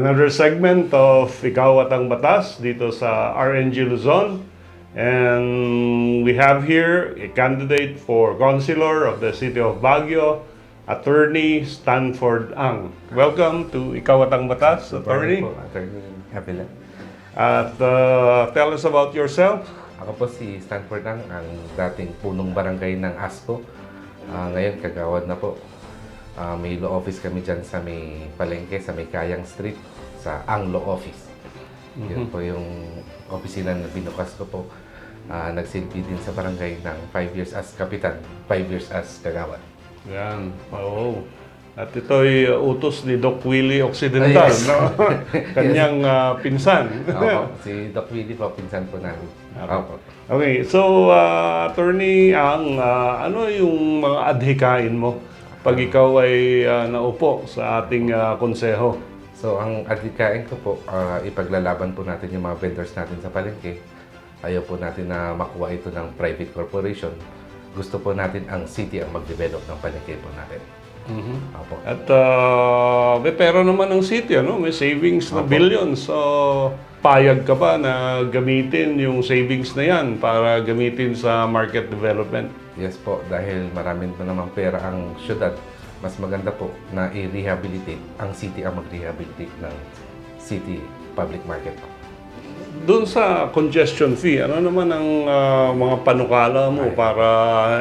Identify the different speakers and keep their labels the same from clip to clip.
Speaker 1: another segment of Ikaw at ang Batas dito sa RNG Luzon. And we have here a candidate for Councilor of the City of Baguio, Attorney Stanford Ang. Welcome to Ikaw at ang Batas, Attorney.
Speaker 2: Po, Attorney Avila.
Speaker 1: At uh, tell us about yourself.
Speaker 2: Ako po si Stanford Ang, ang dating punong barangay ng ASCO. Ah, ngayon, kagawad na po. Ah, may law office kami dyan sa may palengke, sa may Kayang Street, sa Ang Law Office. Yun po yung opisina na binukas ko po. Ah, nagsilbi din sa barangay ng 5 years as kapitan, 5 years as kagawad.
Speaker 1: Yan. Oo. At ito'y utos ni Doc Willie Occidental,
Speaker 2: yes.
Speaker 1: no? Kanyang ah, pinsan.
Speaker 2: Ako, si Doc Willie po, pinsan po namin. Ako.
Speaker 1: Okay, so uh, attorney, ang ah, ano yung mga adhikain mo pag ikaw ay ah, naupo sa ating ah, konseho?
Speaker 2: So, ang adhikain ko po, ah, ipaglalaban po natin yung mga vendors natin sa palengke. Ayaw po natin na makuha ito ng private corporation. Gusto po natin ang city ang mag-develop ng palengke po natin. Opo.
Speaker 1: At uh, may pera naman ng city, ano? May savings na billions. So, payag ka ba na gamitin yung savings na yan para gamitin sa market development?
Speaker 2: Yes po, dahil maraming pa namang pera ang syudad, mas maganda po na i-rehabilitate, ang city ang mag-rehabilitate ng city public market po.
Speaker 1: Doon sa congestion fee, ano naman ang ah, mga panukala mo para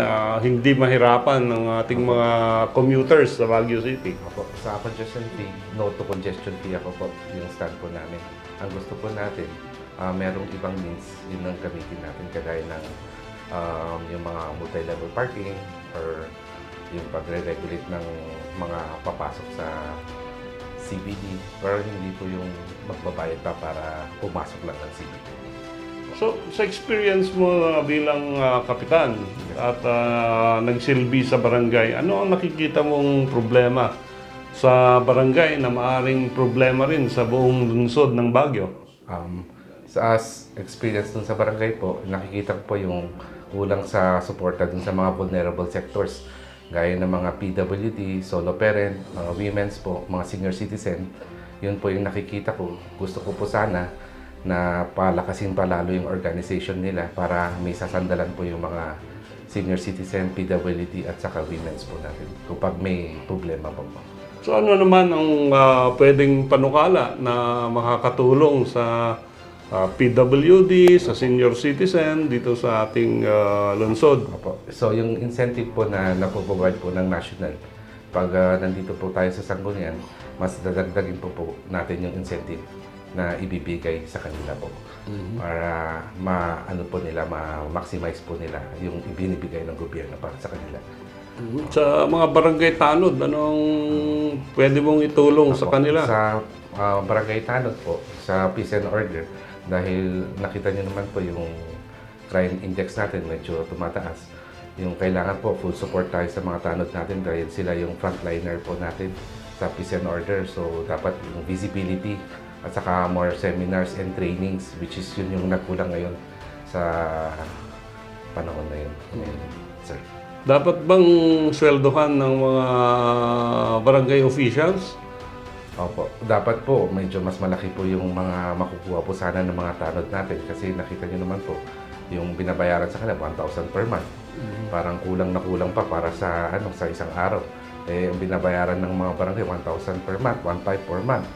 Speaker 1: ah, hindi mahirapan ng ating mga commuters sa Baguio City?
Speaker 2: Opo, sa congestion fee, no to congestion fee ako po, yung stand po namin. Ang gusto po natin, ah, merong ibang means, yun ang gamitin natin, kagaya ng um, yung mga multi-level parking or yung pagre-regulate ng mga papasok sa CBD, pero hindi po yung magbabayad pa para pumasok lang ng CBD.
Speaker 1: So, sa experience mo ah, bilang ah, kapitan at ah, nagsilbi sa barangay, ano ang nakikita mong problema sa barangay na maaring problema rin sa buong lungsod ng Baguio?
Speaker 2: Um, sa as experience dun sa barangay po, nakikita ko po yung kulang sa suporta dun sa mga vulnerable sectors gaya ng mga PWD, solo parent, mga women's po, mga senior citizen. Yun po yung nakikita ko. Gusto ko po sana na palakasin pa lalo yung organization nila para may sasandalan po yung mga senior citizen, PWD at saka women's po natin kapag may problema po.
Speaker 1: So ano naman ang ah, pwedeng panukala na makakatulong sa ah, PWD, sa senior citizen dito sa ating ah, lungsod?
Speaker 2: Opo. So yung incentive po na napoprovide po ng national, pag ah, nandito po tayo sa Sanggunian, mas dadagdagin po po natin yung incentive na ibibigay sa kanila po. Para ma ano po nila, ma-maximize po nila yung ibinibigay ng gobyerno para sa kanila.
Speaker 1: Sa mga barangay tanod, anong pwede mong itulong sa
Speaker 2: Opo.
Speaker 1: kanila?
Speaker 2: Sa ah, Barangay Tanod po, sa Peace and Order, dahil nakita niyo naman po yung crime index natin medyo tumataas. Yung kailangan po, full support tayo sa mga tanod natin dahil sila yung frontliner po natin sa Peace and Order. So, dapat yung visibility at saka more seminars and trainings which is yun yung nagkulang ngayon sa panahon na yun. Ngayon, sir.
Speaker 1: Dapat bang sweldohan ng mga barangay officials?
Speaker 2: Opo. Dapat po, medyo mas malaki po yung mga makukuha po sana ng mga tanod natin kasi nakita nyo naman po, yung binabayaran sa kanila, 1,000 per month. Parang kulang na kulang pa para sa ano sa isang araw. Eh, ang binabayaran ng mga barangay, 1,000 per month, 1,500 per month.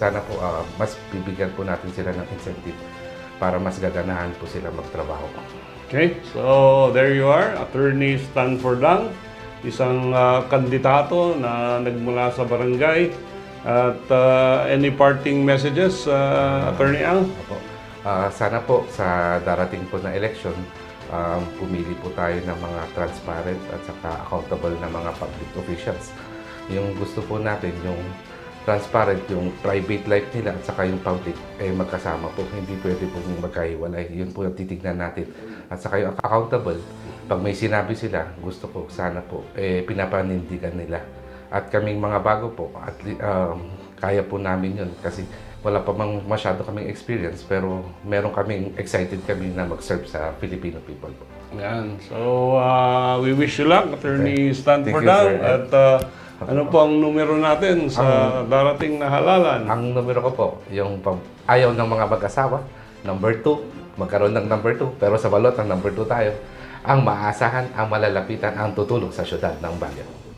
Speaker 2: Sana po, ah, mas bibigyan po natin sila ng incentive para mas gaganahan po sila magtrabaho.
Speaker 1: Okay, so there you are, Attorney Stanford Lang, isang ah, kandidato na nagmula sa barangay. At ah, any parting messages, ah, Attorney Ang?
Speaker 2: Opo. Ah, sana po sa darating po na election, um, pumili po tayo ng mga transparent at saka accountable na mga public officials. Yung gusto po natin, yung transparent, yung private life nila at saka yung public, eh magkasama po. Hindi pwede po magkahiwalay. Yun po yung titignan natin. At saka yung accountable, pag may sinabi sila, gusto ko sana po, eh pinapanindigan nila. At kaming mga bago po, at um, kaya po namin yun kasi wala pa mang masyado kaming experience pero meron kaming excited kami na mag-serve sa Filipino people po.
Speaker 1: Yan. So, ah, we wish you luck, Attorney Stanford
Speaker 2: Thank you.
Speaker 1: At ah, Ano po ang numero natin sa darating na halalan?
Speaker 2: Ang numero ko po, yung pag ayaw ng mga mag-asawa, number 2, magkaroon ng number 2, pero sa balot ang number 2 tayo, ang maasahan, ang malalapitan, ang tutulong sa syudad ng Baguio.